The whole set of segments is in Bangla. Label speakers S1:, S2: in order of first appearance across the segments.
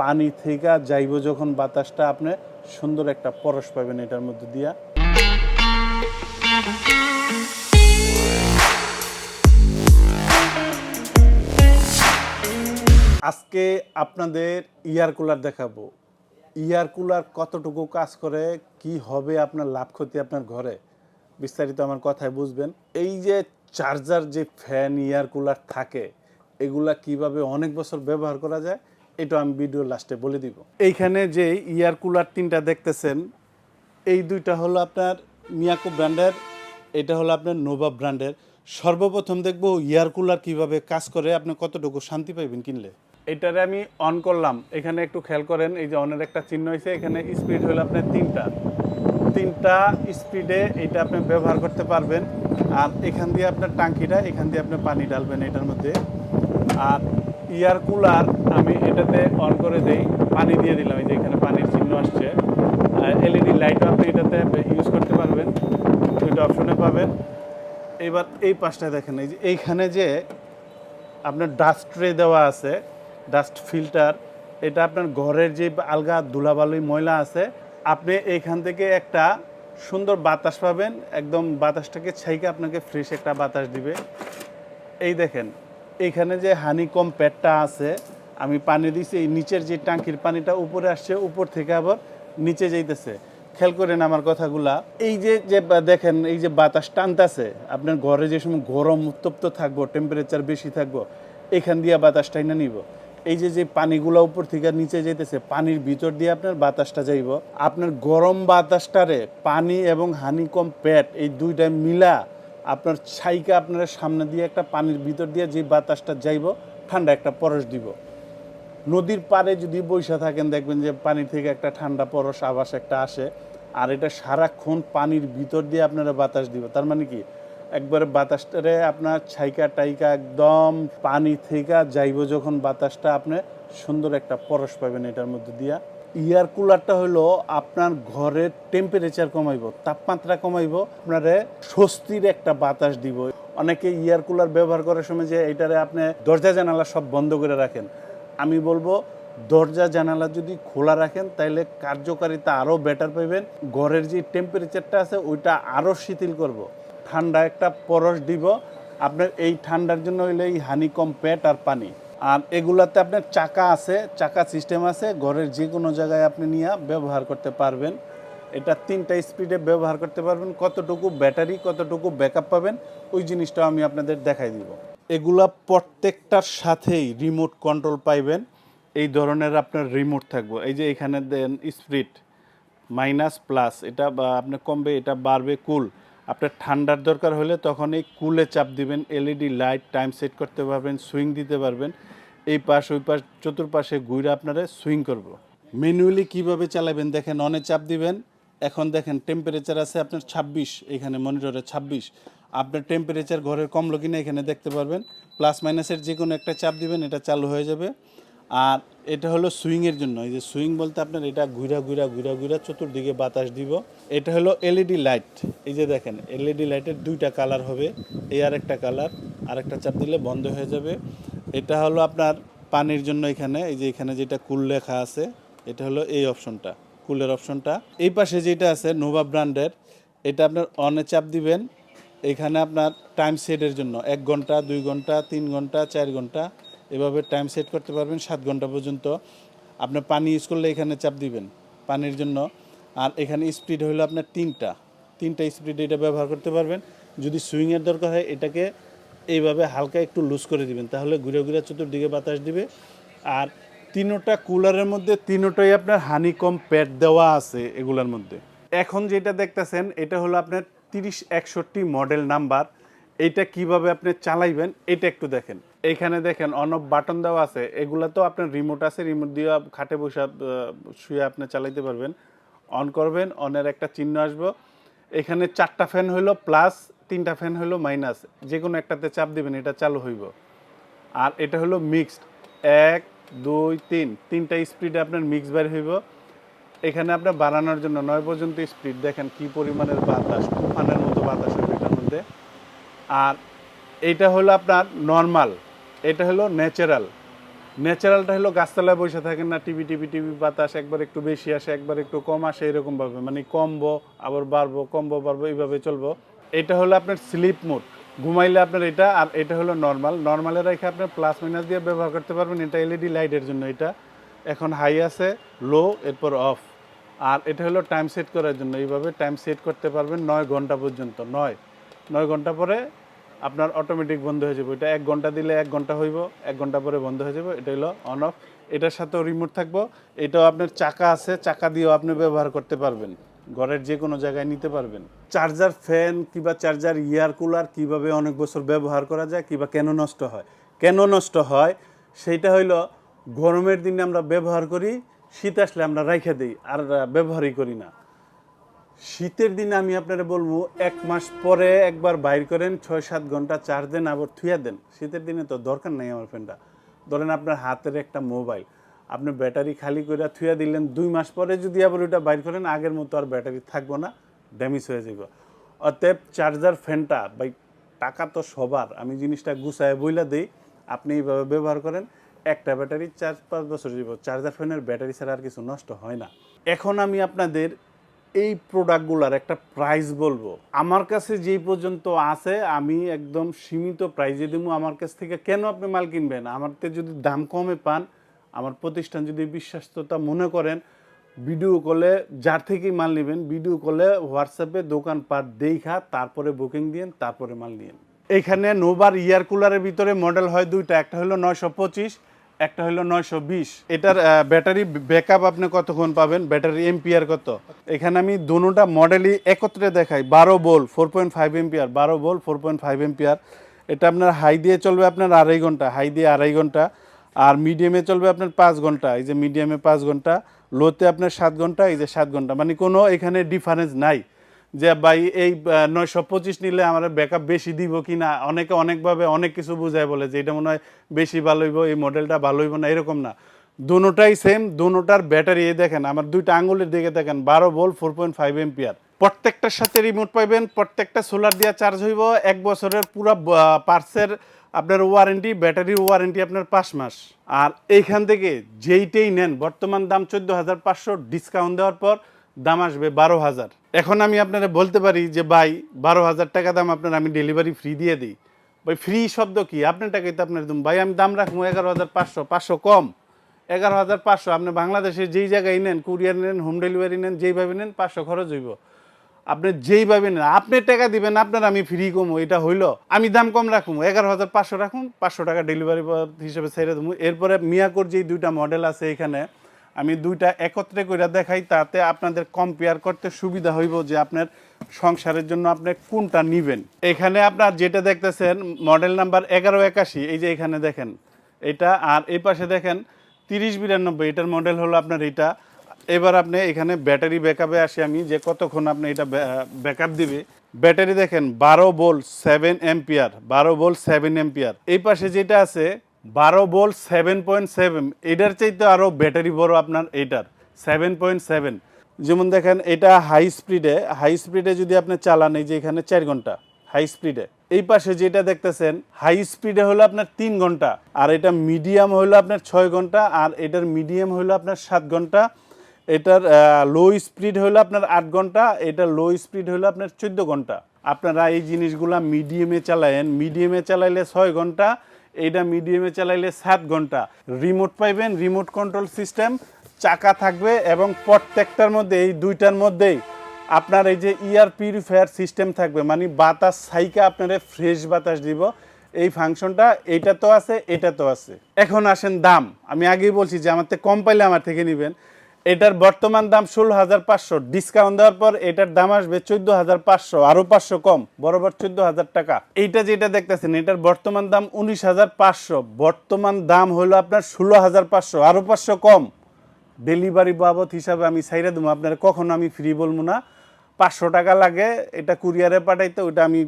S1: পানি থেকে যাইব যখন বাতাসটা আপনি সুন্দর একটা পরশ পাবেন এটার মধ্যে দিয়া। আজকে আপনাদের ইয়ার কুলার দেখাবো। ইয়ার কুলার কতটুকু কাজ করে, কি হবে আপনার লাভ ক্ষতি আপনার ঘরে, বিস্তারিত আমার কথায় বুঝবেন। এই যে চার্জার যে ফ্যান ইয়ার কুলার থাকে, এগুলা কীভাবে অনেক বছর ব্যবহার করা যায় এটা আমি ভিডিও লাস্টে বলে দিব। এইখানে যে ইয়ার কুলার তিনটা দেখতেছেন, এই দুইটা হলো আপনার মিয়াকো ব্র্যান্ডের, এটা হলো আপনার নোভা ব্র্যান্ডের। সর্বপ্রথম দেখব ইয়ার কুলার কীভাবে কাজ করে, আপনি কতটুকু শান্তি পাইবেন কিনলে। এটারে আমি অন করলাম, এখানে একটু খেয়াল করেন, এই যে অনের একটা চিহ্ন হয়েছে এখানে স্পিড হলো আপনার তিনটা। তিনটা স্পিডে এটা আপনি ব্যবহার করতে পারবেন, আর এখান দিয়ে আপনার টাঙ্কিটা, এখান দিয়ে আপনি পানি ডালবেন এটার মধ্যে। আর ইয়ার কুলার আমি এটাতে অন করে দেই। পানি দিয়ে দিলাম, এই যে এখানে পানির চিহ্ন আসছে। এলইডি লাইটও আপনি এটাতে ইউজ করতে পারবেন। দুইটা অপশনে পাবেন। এবার এই পাশটায় দেখেন, এই যে এইখানে যে আপনার ডাস্ট ট্রে দেওয়া আছে ডাস্ট ফিল্টার এটা আপনার ঘরের যে আলগা ধুলাবালুই ময়লা আছে, আপনি এইখান থেকে একটা সুন্দর বাতাস পাবেন। একদম বাতাসটাকে ছাইকে আপনাকে ফ্রেশ একটা বাতাস দিবে। এই দেখেন এইখানে যে হানিকম প্যাডটা আছে, আমি পানি দিছি, এই নিচের যে টাঙ্কির পানিটা উপরে আসছে, উপর থেকে আবার নিচে যাইতেছে। খেয়াল করেন আমার কথাগুলা। এই যে যে দেখেন, এই যে বাতাস টানতেছে, আপনার ঘরে যে সময় গরম উত্তপ্ত থাকব টেম্পারেচার বেশি থাকব, এখান দিয়ে বাতাস টাইনা নিব। এই যে যে পানিগুলো উপর থেকে নিচে যাইতেছে, পানির ভিতর দিয়ে আপনার বাতাসটা যাইব। আপনার গরম বাতাসটারে পানি এবং হানিকম প্যাড এই দুইটা মিলা আপনার ছাইকে আপনার সামনে দিয়ে একটা পানির ভিতর দিয়ে যে বাতাসটা যাইব, ঠান্ডা একটা পরশ দিব। নদীর পাড়ে যদি বৈশা থাকেন, দেখবেন যে পানি থেকে একটা ঠান্ডা পরশ আবাস একটা আসে, আর এটা সারাক্ষণ পানির ভিতর দিয়ে আপনারা বাতাস দিব। তার মানে কি? একবারে বাতাসটারে আপনার ছাইকা, টাইকা একদম পানি থেকে যাইব যখন বাতাসটা আপনি সুন্দর একটা পরশ পাবেন এটার মধ্যে দিয়া। ইয়ার কুলারটা হলো আপনার ঘরের টেম্পারেচার কমাইব, তাপমাত্রা কমাইব, আপনারে স্বস্তির একটা বাতাস দিব। অনেকে ইয়ার কুলার ব্যবহার করার সময় যে এটারে আপনি দরজা জানালা সব বন্ধ করে রাখেন। আমি বলব, দরজা জানালা যদি খোলা রাখেন তাহলে কার্যকারিতা আরও বেটার পাইবেন। ঘরের যে টেম্পারেচারটা আছে, ওইটা আরও শিথিল করব। ঠান্ডা একটা পরশ দিব। আপনার এই ঠান্ডার জন্য হইলে এই হানিকম প্যাট আর পানি। আর এগুলাতে আপনার চাকা আছে, চাকা সিস্টেম আছে, ঘরের যে কোনো জায়গায় আপনি নিয়ে ব্যবহার করতে পারবেন। এটা তিনটা স্পিডে ব্যবহার করতে পারবেন। কতটুকু ব্যাটারি কতটুকু ব্যাকআপ পাবেন, ওই জিনিসটা আমি আপনাদের দেখাই দিব। এগুলা প্রত্যেকটার সাথেই রিমোট কন্ট্রোল পাইবেন। এই ধরনের আপনার রিমোট থাকবে। এই যে এখানে দেন স্পিড মাইনাস প্লাস এটা বা আপনি কমবে, এটা বাড়বে কুল আপনার ঠান্ডার দরকার হলে তখন এই কুলে চাপ দিবেন, এলইডি লাইট টাইম সেট করতে পারবেন, সুইং দিতে পারবেন। এই পাশ, ওই পাশ, চতুর্পাশে ঘুরে আপনারা সুইং করব। ম্যানুয়ালি কীভাবে চালাবেন দেখেন অনে চাপ দিবেন। এখন দেখেন টেম্পারেচার আছে আপনার ছাব্বিশ, এখানে মনিটরে ছাব্বিশ। আপনার টেম্পারেচার ঘরের কমলো কিনা এখানে দেখতে পারবেন। প্লাস মাইনাসের যে কোনো একটা চাপ দিবেন, এটা চালু হয়ে যাবে। আর এটা হলো সুইংয়ের জন্য। এই যে সুইং বলতে আপনার এটা ঘুরা ঘুরা ঘুরা ঘুরা চতুর্দিকে বাতাস দিব। এটা হলো এলইডি লাইট এই যে দেখেন এলইডি লাইটের দুইটা কালার হবে। এই আর একটা কালার আরেকটা চাপ দিলে বন্ধ হয়ে যাবে। এটা হলো আপনার পানির জন্য এখানে। এই যে এখানে যেটা কুল লেখা আছে, এটা হলো এই অপশনটা কুলের অপশনটা এই পাশে যেটা আছে নোভা ব্র্যান্ডের এটা আপনার অনে চাপ দিবেন। এখানে আপনার টাইম সেটের জন্য, এক ঘণ্টা, দুই ঘণ্টা, তিন ঘণ্টা, চার ঘণ্টা। এভাবে টাইম সেট করতে পারবেন সাত ঘণ্টা পর্যন্ত। আপনার পানি ইউজ করলে এখানে চাপ দিবেন পানির জন্য। আর এখানে স্পিড হলো আপনার তিনটা। তিনটা স্পিড এটা ব্যবহার করতে পারবেন। যদি সুইংয়ের দরকার হয়, এটাকে এইভাবে হালকা একটু লুজ করে দিবেন। তাহলে ঘুরে ঘুরে চতুর্দিকে বাতাস দিবে। আর তিনোটা কুলারের মধ্যে তিনোটাই আপনার হানিকম প্যাড দেওয়া আছে এগুলোর মধ্যে। এখন যেটা দেখতেছেন, এটা হলো আপনার তিরিশ একষট্টি মডেল নাম্বার এইটা কীভাবে আপনি চালাইবেন, এটা একটু দেখেন। এইখানে দেখেন অনব বাটন দেওয়া আছে, এগুলা তো আপনার রিমোট আছে রিমোট দিয়ে খাটে বসে শুয়ে আপনি চালাইতে পারবেন। অন করবেন অনের একটা চিহ্ন আসব। এখানে চারটা ফ্যান হইল প্লাস তিনটা ফ্যান হইল মাইনাস যে কোনো একটাতে চাপ দিবেন, এটা চালু হইব। আর এটা হলো মিক্সড এক, দুই, তিন। তিনটা স্পিডে আপনার মিক্স বের হইব। এখানে আপনার বাড়ানোর জন্য নয় পর্যন্ত স্পিড দেখেন কি পরিমাণের বাতাস, তুফানের মতো বাতাস হবে এটার মধ্যে। আর এইটা হলো আপনার নর্মাল এটা হলো ন্যাচারাল ন্যাচারালটা হলো গাছতলায় বসে থাকেন না, টিভি টিভি টিভি বাতাস একবার একটু বেশি আসে, একবার একটু কম আসে, এরকমভাবে। মানে কমবো, আবার বাড়বো, কমবো, বাড়বো, এইভাবে চলবো। এটা হলো আপনার স্লিপ মোড ঘুমাইলে আপনার এটা আর এটা হলো নর্মাল নর্মালে রেখে আপনার প্লাস মাইনাস দিয়ে ব্যবহার করতে পারবেন। এটা এলইডি লাইটের জন্য এটা। এখন হাই আছে লো এরপর অফ আর এটা হলো টাইম সেট করার জন্য। এইভাবে টাইম সেট করতে পারবেন নয় ঘণ্টা পর্যন্ত। নয়। নয় ঘণ্টা পরে আপনার অটোমেটিক বন্ধ হয়ে যাবে। এটা এক ঘণ্টা দিলে এক ঘণ্টা হইব, এক ঘণ্টা পরে বন্ধ হয়ে যাবে। এটা হলো অন অফ এটার সাথেও রিমোট থাকব। এটাও আপনার চাকা আছে, চাকা দিয়েও আপনি ব্যবহার করতে পারবেন। ঘরের যে কোনো জায়গায় নিতে পারবেন। চার্জার ফ্যান কিংবা চার্জার ইয়ার কুলার কীভাবে অনেক বছর ব্যবহার করা যায়, কিংবা কেন নষ্ট হয়? কেন নষ্ট হয়? সেইটা হইল গরমের দিনে আমরা ব্যবহার করি, শীত আসলে আমরা রাইখা দিই, আর ব্যবহারই করি না। শীতের দিনে আমি আপনারা বলব, এক মাস পরে একবার বাইর করেন ছয় সাত ঘণ্টা চার্জ দেন, আবার থুয়া দেন। শীতের দিনে তো দরকার নেই আমার ফ্যানটা। ধরেন আপনার হাতের একটা মোবাইল, আপনি ব্যাটারি খালি করে থুয়া দিলেন, দুই মাস পরে যদি আবার ওইটা বাইর করেন, আগের মতো আর ব্যাটারি থাকব না, ড্যামেজ হয়ে যাবে অতএব চার্জার ফ্যানটা বাই টাকা তো সবার। আমি জিনিসটা গুছায় বইলা দিই, আপনি এইভাবে ব্যবহার করেন, একটা ব্যাটারি চার পাঁচ বছর যাব চার্জার ফ্যানের ব্যাটারি ছাড়া আর কিছু নষ্ট হয় না। এখন আমি আপনাদের এই প্রোডাক্টগুলোর একটা প্রাইস বলব। আমার কাছে যেই পর্যন্ত আছে, আমি একদম সীমিত প্রাইজে দেবো আমার কাছ থেকে কেন আপনি মাল কিনবেন? আমার থেকে যদি দাম কমে পান, আমার প্রতিষ্ঠান যদি বিশ্বাস্ততা মনে করেন ভিডিও কলে যার থেকেই মাল নেবেন ভিডিও কলে হোয়াটসঅ্যাপে দোকান পাট দেখা, তারপরে বুকিং দিন তারপরে মাল নিয়েন। এখানে নোবার ইয়ার কুলারের ভিতরে মডেল হয় দুইটা। একটা হলো নয়শো পঁচিশ একটা হলো নয়শো বিশ। এটার ব্যাটারি ব্যাকআপ আপনি কতক্ষণ পাবেন? ব্যাটারি এমপিআর কত? এখানে আমি দুটা মডেলই একত্রে দেখাই। বারো বোল ফোর পয়েন্ট ফাইভ এমপিআর বারো বোল ফোর পয়েন্ট ফাইভ এমপিআর এটা আপনার হাই দিয়ে চলবে আপনার আড়াই ঘণ্টা হাই দিয়ে আড়াই ঘণ্টা। আর মিডিয়ামে চলবে আপনার পাঁচ ঘণ্টা। এই যে মিডিয়ামে পাঁচ ঘণ্টা লোতে আপনার সাত ঘণ্টা, এই যে সাত ঘণ্টা। মানে কোনো এখানে ডিফারেন্স নাই। যে ভাই, এই নয়শো পঁচিশ নিলে আমার ব্যাকআপ বেশি দিব কি না অনেকে অনেকভাবে অনেক কিছু বুঝায় বলে যে এটা মনে হয় বেশি ভালো হইব, এই মডেলটা ভালো হইব না, এরকম না। দুটাই সেম দুটার ব্যাটারি এই দেখেন, আমার দুইটা আঙুলের দিকে দেখেন, বারো volt four point five ampere প্রত্যেকটার সাথে রিমোট পাইবেন, প্রত্যেকটা সোলার দিয়ে চার্জ হইব, এক বছরের পুরো পার্সের আপনার ওয়ারেন্টি ব্যাটারির ওয়ারেন্টি আপনার পাঁচ মাস। আর এইখান থেকে যেইটাই নেন, বর্তমান দাম চোদ্দ হাজার পাঁচশো ডিসকাউন্ট দেওয়ার পর দাম আসবে বারো হাজার। এখন আমি আপনারা বলতে পারি যে, ভাই, বারো হাজার টাকা দাম আপনার আমি ডেলিভারি ফ্রি দিয়ে দিই। ভাই ফ্রি শব্দ কি? আপনার টাকাই তো আপনার ভাই, আমি দাম রাখব এগারো হাজার পাঁচশো পাঁচশো কম। এগারো হাজার পাঁচশো, আপনি বাংলাদেশে যেই জায়গায় নেন, কুরিয়ার নেন, হোম ডেলিভারি নেন, যেইভাবে নেন, পাঁচশো খরচ হইব। আপনি যেইভাবে নেন, আপনি টাকা দিবেন, আপনার আমি ফ্রি কমো, এটা হইল। আমি দাম কম রাখুন এগারো হাজার পাঁচশো রাখুন, পাঁচশো টাকা ডেলিভারি হিসেবে ছেড়ে দেবো। এরপরে মিয়াকোর যেই দুইটা মডেল আছে এখানে আমি দুইটা একত্রে করে দেখাই, তাতে আপনাদের কম্পেয়ার করতে সুবিধা হইব যে আপনার সংসারের জন্য আপনি কোনটা নিবেন। এখানে আপনার যেটা দেখতেছেন মডেল নাম্বার এগারো একাশি, এই যে এখানে দেখেন, এটা আর এই পাশে দেখেন, তিরিশ বিরানব্বই, এটার মডেল হলো আপনার এটা। এবার আপনি এখানে ব্যাটারি ব্যাকআপে আসি আমি, যে কতক্ষণ আপনি এটা ব্যাকআপ দিবে। ব্যাটারি দেখেন, বারো বোল সেভেন এম্পিয়ার বারো বোল সেভেন এম্পিয়ার এই পাশে যেটা আছে বারো বোল সেভেন পয়েন্ট সেভেন, এটার চাইতে আরও ব্যাটারি বড় আপনার এটার সেভেন পয়েন্ট সেভেন যেমন দেখেন, এটা হাই স্পিডে হাই স্পিডে যদি আপনি চালান, এই যে এখানে চার ঘণ্টা হাই স্পিডে এই পাশে যেটা দেখতেছেন হাই স্পিডে হলো আপনার তিন ঘণ্টা, আর এটা মিডিয়াম হলো আপনার ছয় ঘণ্টা, আর এটার মিডিয়াম হলো আপনার সাত ঘণ্টা। এটার লো স্পিড হলো আপনার আট ঘণ্টা এটার লো স্পিড হলো আপনার চোদ্দ ঘণ্টা। আপনারা এই জিনিসগুলা মিডিয়ামে চালায়েন মিডিয়ামে চালাইলে ছয় ঘণ্টা এইটা মিডিয়ামে চালাইলে সাত ঘণ্টা। রিমোট পাইবেন রিমোট কন্ট্রোল সিস্টেম চাকা থাকবে এবং প্রত্যেকটার মধ্যে, এই দুইটার মধ্যেই আপনার এই যে ইয়ার পিউরিফায়ার সিস্টেম থাকবে মানে বাতাস সাইকা আপনারা ফ্রেশ বাতাস দিব। এই ফাংশনটা এইটা তো আছে, এটা তো আছে। এখন আসেন দাম। আমি আগেই বলছি যে আমার কম পাইলে আমার থেকে নেবেন। এটার বর্তমান দাম ষোলো হাজার পাঁচশো। ডিসকাউন্ট দেওয়ার পর এটার দাম আসবে চোদ্দ হাজার পাঁচশো, আরও পাঁচশো কম, বরাবর চোদ্দ হাজার টাকা। এইটা যেটা দেখতেছেন, এটার বর্তমান দাম উনিশ হাজার পাঁচশো। বর্তমান দাম হলো আপনার ষোলো হাজার পাঁচশো, আরও পাঁচশো কম। ডেলিভারি বাবদ হিসাবে আমি সাইরে দেবো, আপনার কখনো আমি ফ্রি বলব না। পাঁচশো টাকা লাগে, এটা কুরিয়ারে পাঠাইতে ওটা আমি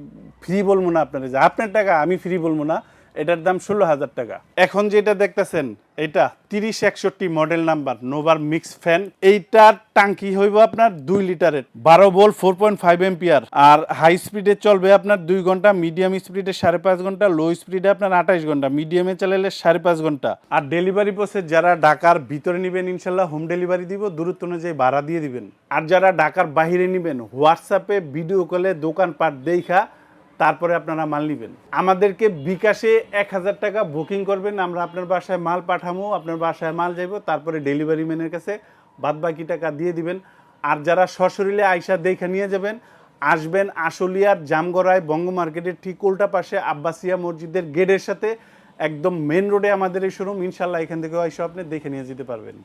S1: ফ্রি বলব না আপনার যে আপনার টাকা আমি ফ্রি বলব না। এটার দাম ষোলো হাজার টাকা। এখন যেটা দেখতেছেন, এটা তিরিশ একষট্টি মডেল নাম্বার নোভার মিক্স ফ্যান এইটার টাঙ্কি হইব আপনার দুই লিটারের। বারো বল ফোর পয়েন্ট ফাইভ এম্পিয়ার আর হাই স্পিডে চলবে আপনার দুই ঘণ্টা মিডিয়াম স্পিডে সাড়ে পাঁচ ঘণ্টা লো স্পিডে আপনার আঠাইশ ঘণ্টা মিডিয়ামে চালালে সাড়ে পাঁচ ঘণ্টা। আর ডেলিভারি প্রসেস যারা ঢাকার ভিতরে নেবেন, ইনশাল্লাহ হোম ডেলিভারি দিব, দূরত্ব অনুযায়ী ভাড়া দিয়ে দিবেন। আর যারা ঢাকার বাহিরে নেবেন হোয়াটসঅ্যাপে ভিডিও কলে দোকানপাট দেখা তারপরে আপনারা মাল নেবেন। আমাদেরকে বিকাশে এক হাজার টাকা বুকিং করবেন, আমরা আপনার বাসায় মাল পাঠাবো আপনার বাসায় মাল যাইব, তারপরে ডেলিভারি ম্যানের কাছে বাদ বাকি টাকা দিয়ে দিবেন। আর যারা সশরীরে আইসা দেখে নিয়ে যাবেন, আসবেন আশুলিয়ার জামগড়ায় বঙ্গ মার্কেটের ঠিক উল্টা পাশে আব্বাসিয়া মসজিদের গেটের সাথে, একদম মেন রোডে আমাদের এই শোরুম ইনশাল্লাহ এখান থেকে আইসা আপনি দেখে নিয়ে যেতে পারবেন।